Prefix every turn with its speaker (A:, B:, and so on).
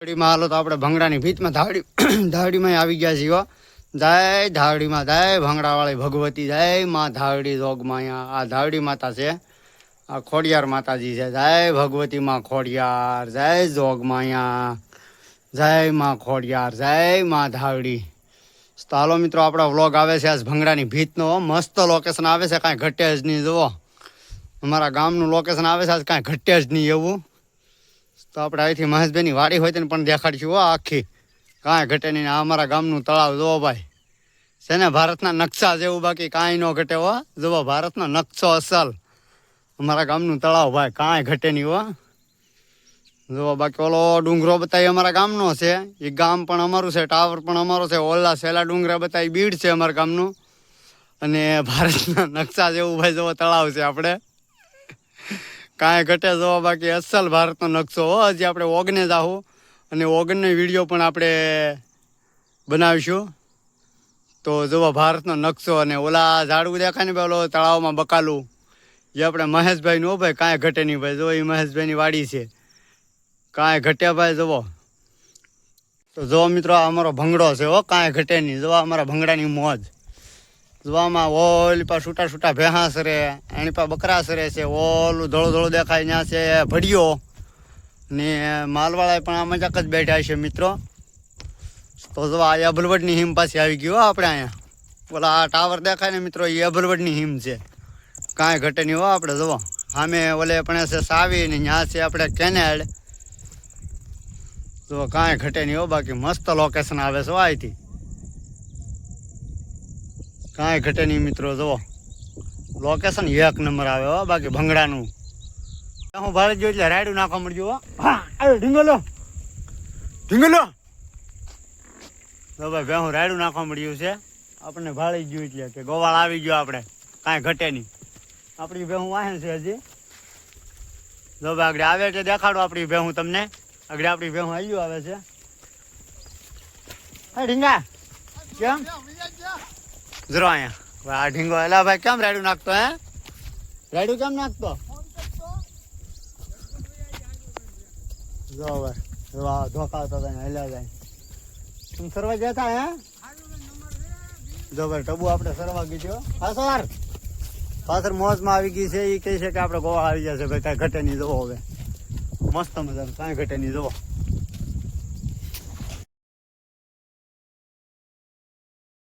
A: ધાવડીમાં હાલો તો આપણે ભંગડાની ભીતમાં ધાવડી ધાવડીમાં આવી ગયા જાય જય ધાવડીમાં જય ભંગડાવાળી ભગવતી, જાય માં ધાવડી જોગમાં અહીંયા. આ ધાવડી માતા છે, આ ખોડિયાર માતાજી છે. જાય ભગવતી માં ખોડિયાર, જય જોગમાં અહીંયા. જય માં ખોડિયાર, જય માં ધાવડી તો હાલો મિત્રો, આપણો વ્લોગ આવે છે આજ ભંગડાની ભીતનો મસ્ત લોકેશન આવે છે, કાંઈ ઘટે જ નહીં, જુઓ. અમારા ગામનું લોકેશન આવે છે, આજ કાંઈ ઘટે જ નહીં એવું. તો આપણે અહીંથી મહેશભાઈની વાડી હોય તેને પણ દેખાડશું હો આખી. કાંઈ ઘટે નહીં આ અમારા ગામનું તળાવ, જુઓ ભાઈ. છે ને ભારતના નકશા જેવું બાકી કાંઈ ન ઘટે હો. જુઓ ભારતનો નકશો અસલ. અમારા ગામનું તળાવ ભાઈ, કાંઈ ઘટે નહીં હો. જુઓ બાકી ઓલો ડુંગરો બતાવી અમારા ગામનો છે. એ ગામ પણ અમારું છે, ટાવર પણ અમારો છે. ઓલા સેલા ડુંગરા બતાવી બીડ છે અમારા ગામનું. અને ભારતના નકશા જેવું ભાઈ જેવો તળાવ છે આપણે. કાંઈ ઘટે જવા બાકી અસલ ભારતનો નકશો. હો, હજી આપણે ઓગને જાહું અને ઓગનનો વીડિયો પણ આપણે બનાવીશું. તો જોવા ભારતનો નકશો અને ઓલા ઝાડવું દેખાય ને પેલો તળાવમાં બકાલું. એ આપણે મહેશભાઈનું હો ભાઈ, કાંઈ ઘટે નહીં ભાઈ. જો એ મહેશભાઈની વાડી છે. કાંઈ ઘટ્યા ભાઈ, જુઓ. તો જો મિત્રો અમારો ભંગડો છે, હો, કાંઈ ઘટે નહીં. જો અમારા ભંગડાની મોજ. જોવામાં ઓલી પા છૂટા છૂટા ભેહા સરે એની પા બકરા સરે છે. ઓલું ધોળો ધોળો દેખાય ત્યાં છે. ભડિયો. ને માલવાળા પણ આ મજાક જ બેઠા છે મિત્રો. તો જો આ અભલવડની હિમ પાછી આવી ગયું આપણે અહીંયા. ઓલા આ ટાવર દેખાય ને મિત્રો એ અભલવડની હિમ છે. કાંઈ ઘટે નહીં હો આપણે, જુઓ. સામે ઓલે પણ છે સાવી ને ત્યાં છે આપણે કેનેડ જો કાંઈ ઘટે નહીં હો. બાકી મસ્ત લોકેશન આવે છે અહીંથી કાંઈ ઘટે નહીં મિત્રો, જુઓ. લોકેશન એક નંબર આવે, હો, બાકી ભંગડાનું. હું ભાડે જો એટલે રાયડું નાખવા મળ્યું, હો. આવ્યો ઢીંગલો. ઢીંગલો. તો ભાઈ હું રાયડું નાખવા મળ્યું છે. આપણને ભાળી ગયું એટલે કે ગોવાળ આવી ગયો આપણે. કાંઈ ઘટે નહીં. આપણી ભેહું વાહે છે હજી. જો ભાઈ, આગળ આવે એટલે દેખાડો આપણી ભેહું તમને. આગળ આપણી ભેહું આવ્યું આવે છે. હા, ઢીંગા. કેમ? જરો અહીંયા હવે આ ઢીંગો એલા ભાઈ કેમ રાયડું નાખતો હે રાયડું કેમ નાખતો જો ભાઈ જો આ ધોકા તો તને હેલા જાય તું સરવા જતા હે જો ભાઈ ટબુ આપણે સરવા ગઈ હા સર પાછળ મોજમાં આવી ગઈ છે એ કહે છે કે આપણે ગોવા આવી જશે ભાઈ કાંઈ ઘટે નહીં જવો હવે મસ્ત મજાનું કાંઈ ઘટે નહીં જવો